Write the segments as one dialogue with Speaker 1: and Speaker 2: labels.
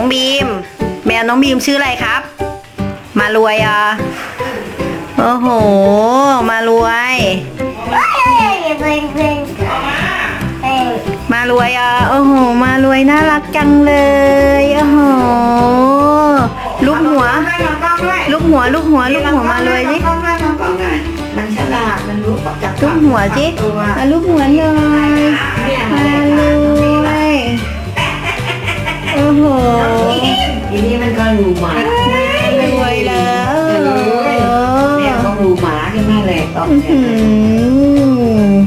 Speaker 1: น้องบีม แมวน้องบีมชื่ออะไรครับ มารวยอะโอ้โห มารวย มารวยอะโอ้โห มารวยน่ารักจังเลยโอ้โหลูกหัว
Speaker 2: ให้น้องกล้องด้วย
Speaker 1: ลูกหัวลูกหัวลูกหัวมารวยสิ
Speaker 2: น้องกล้องให้น้องกล้องหน่อยมันฉลาดมันรู้จัก
Speaker 1: ลูกหัวสิ
Speaker 2: ตัว
Speaker 1: อะลูกหัวหน่อย รูห
Speaker 2: มาร
Speaker 1: วยแล้ว
Speaker 2: เนี่ยก็รูหมาขึ้นมาเลยตอน
Speaker 1: อื้อ
Speaker 2: เนี่
Speaker 1: หื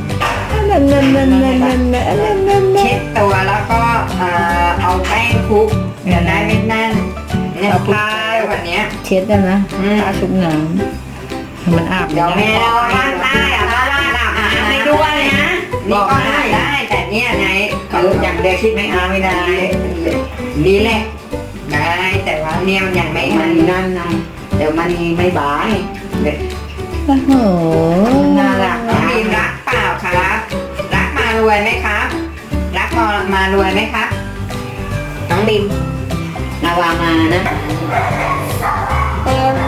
Speaker 2: ย
Speaker 1: อนั่นนั่นนั่นนั่นนั่นนั่นนั่น
Speaker 2: เช็ดตัวแล้วก็เอ่อเอาแป้งคลุกจะได้ไม่แน่นเนี่ยเอาผ้าวันนี้
Speaker 1: เช็ดได้นะ
Speaker 2: อืม
Speaker 1: ผ้าชุบน้ำมันอาบ
Speaker 2: เดี๋ยวแม่เราบ้านได้อะบ้าได้อาบน้ำให้ด้วยนะนี่ก็อาบได้แต่เนี่ยไงคืออย่างเด็กที่ไม่เอาไม่ได้ดีแหละ ได้แต่ว่าเนี่ยมันยังไม่มันนั่นนะเดี๋ยวมันไม่บายเด็ก
Speaker 1: โอ้โห
Speaker 2: น่ารักน้องบีมรักเปล่าครับรักมารวยไหมครับรักมามารวยไหมครับน้องบีมนาวามานะ
Speaker 3: แมว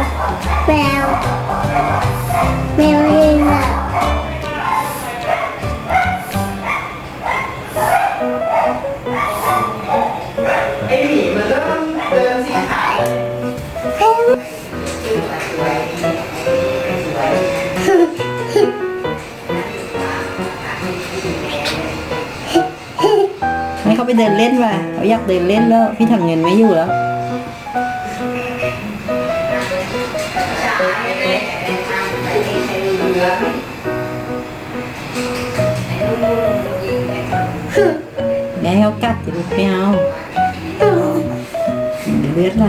Speaker 3: เขา
Speaker 1: ไปเดินเล่นว่ะเขาอยากเดินเล่นแล้ว พี่ทำเงินไม่อยู่แล้วแม่เขากัดจะลูกไม่เอาเดี๋ยวเลือดไหล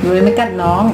Speaker 1: ดูเลยไม่กัดน้อง